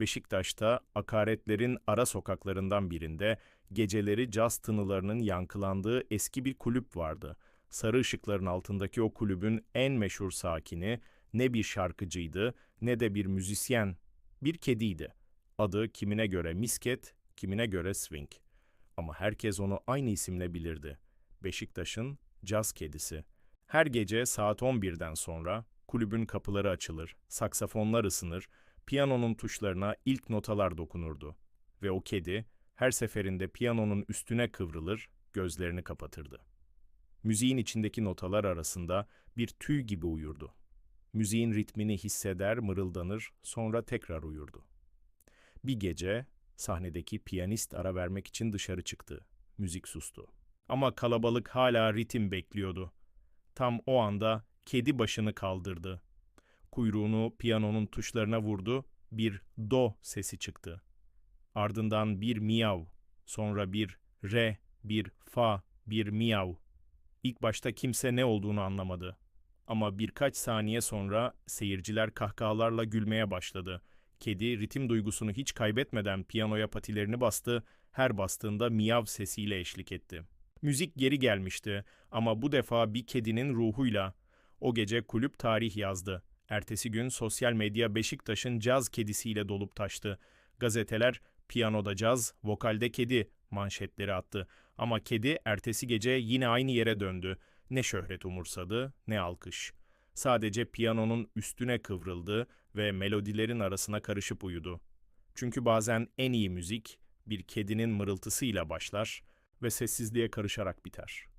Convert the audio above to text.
Beşiktaş'ta akaretlerin ara sokaklarından birinde geceleri caz tınılarının yankılandığı eski bir kulüp vardı. Sarı ışıkların altındaki o kulübün en meşhur sakini ne bir şarkıcıydı ne de bir müzisyen, bir kediydi. Adı kimine göre misket, kimine göre swing. Ama herkes onu aynı isimle bilirdi. Beşiktaş'ın caz kedisi. Her gece saat 11'den sonra kulübün kapıları açılır, saksafonlar ısınır, piyanonun tuşlarına ilk notalar dokunurdu. Ve o kedi her seferinde piyanonun üstüne kıvrılır, gözlerini kapatırdı. Müziğin içindeki notalar arasında bir tüy gibi uyurdu. Müziğin ritmini hisseder, mırıldanır, sonra tekrar uyurdu. Bir gece sahnedeki piyanist ara vermek için dışarı çıktı. Müzik sustu. Ama kalabalık hala ritim bekliyordu. Tam o anda kedi başını kaldırdı. Kuyruğunu piyanonun tuşlarına vurdu, bir do sesi çıktı. Ardından bir miyav, sonra bir re, bir fa, bir miyav. İlk başta kimse ne olduğunu anlamadı. Ama birkaç saniye sonra seyirciler kahkahalarla gülmeye başladı. Kedi ritim duygusunu hiç kaybetmeden piyanoya patilerini bastı, her bastığında miyav sesiyle eşlik etti. Müzik geri gelmişti ama bu defa bir kedinin ruhuyla. O gece kulüp tarih yazdı. Ertesi gün sosyal medya Beşiktaş'ın caz kedisiyle dolup taştı. Gazeteler piyanoda caz, vokalde kedi manşetleri attı. Ama kedi ertesi gece yine aynı yere döndü. Ne şöhret umursadı, ne alkış. Sadece piyanonun üstüne kıvrıldı ve melodilerin arasına karışıp uyudu. Çünkü bazen en iyi müzik bir kedinin mırıltısıyla başlar ve sessizliğe karışarak biter.